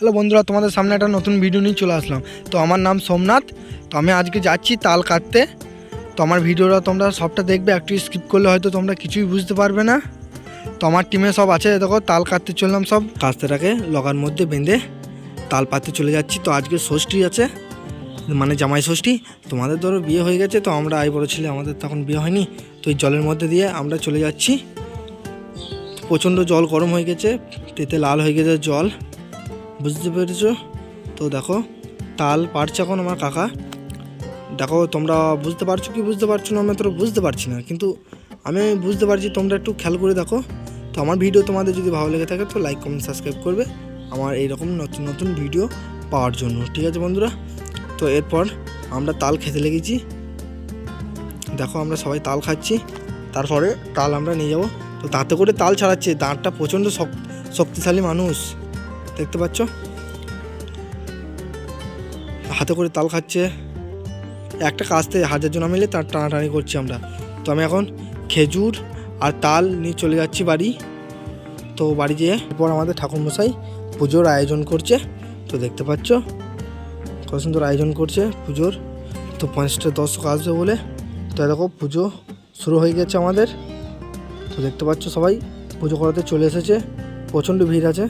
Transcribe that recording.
Hello বন্ধুরা, তোমাদের সামনে একটা নতুন ভিডিও নিয়ে চলে আসলাম। তো আমার নাম সোমনাথ, তো আমি আজকে যাচ্ছি তাল কাটতে। তো আমার ভিডিওটা তোমরা সবটা দেখবে, একটু স্কিপ করলে হয়তো তোমরা কিছুই বুঝতে পারবে না। তো আমার টিমে সব আছে, দেখো, তাল কাটতে চললাম সব। কাস্তেটাকে লগার মধ্যে বেঁধে তাল পাততে চলে যাচ্ছি। তো আজকে ষষ্ঠী আছে মানে জামাই ষষ্ঠী। তোমাদের ধরো বিয়ে হয়ে গেছে, তো আমরা আই বড়ো ছেলে, আমাদের তখন বিয়ে হয়নি। তো এই জলের মধ্যে দিয়ে আমরা চলে যাচ্ছি। প্রচণ্ড জল গরম হয়ে গেছে, তেতে লাল হয়ে গেছে জল। বুঝতে পেরেছ? তো দেখো, তাল পারছে এখন আমার কাকা। দেখো, তোমরা বুঝতে পারছ কি বুঝতে পারছ না, আমি তো বুঝতে পারছি না। কিন্তু আমি বুঝতে পারছি, তোমরা একটু খেয়াল করে দেখো। তো আমার ভিডিও তোমাদের যদি ভালো লেগে থাকে, তো লাইক কমেন্ট সাবস্ক্রাইব করবে। আমার এইরকম নতুন নতুন ভিডিও পাওয়ার জন্য, ঠিক আছে বন্ধুরা? তো এরপর আমরা তাল খেতে লেগেছি। দেখো, আমরা সবাই তাল খাচ্ছি। তারপরে তাল আমরা নিয়ে যাব। তো দাঁতে করে তাল ছাড়াচ্ছে, দাঁতটা প্রচণ্ড শক্তিশালী মানুষ। দেখতে পাচ্ছ? হাতে করে তাল খাচ্ছে। একটা কাস্তে হাজার জন মিলে তার টানাটানি করছি আমরা। তো আমি এখন খেজুর আর তাল নিয়ে চলে যাচ্ছি বাড়ি। তো বাড়ি যেয়ে এরপর আমাদের ঠাকুরমশাই পুজোর আয়োজন করছে। তো দেখতে পাচ্ছ? কত সুন্দর আয়োজন করছে পুজোর। তো পঞ্চাশটা দর্শক আসবে বলে। তো দেখো পুজো শুরু হয়ে গেছে আমাদের। তো দেখতে পাচ্ছ সবাই পুজো করাতে চলে এসেছে। প্রচণ্ড ভিড় আছে।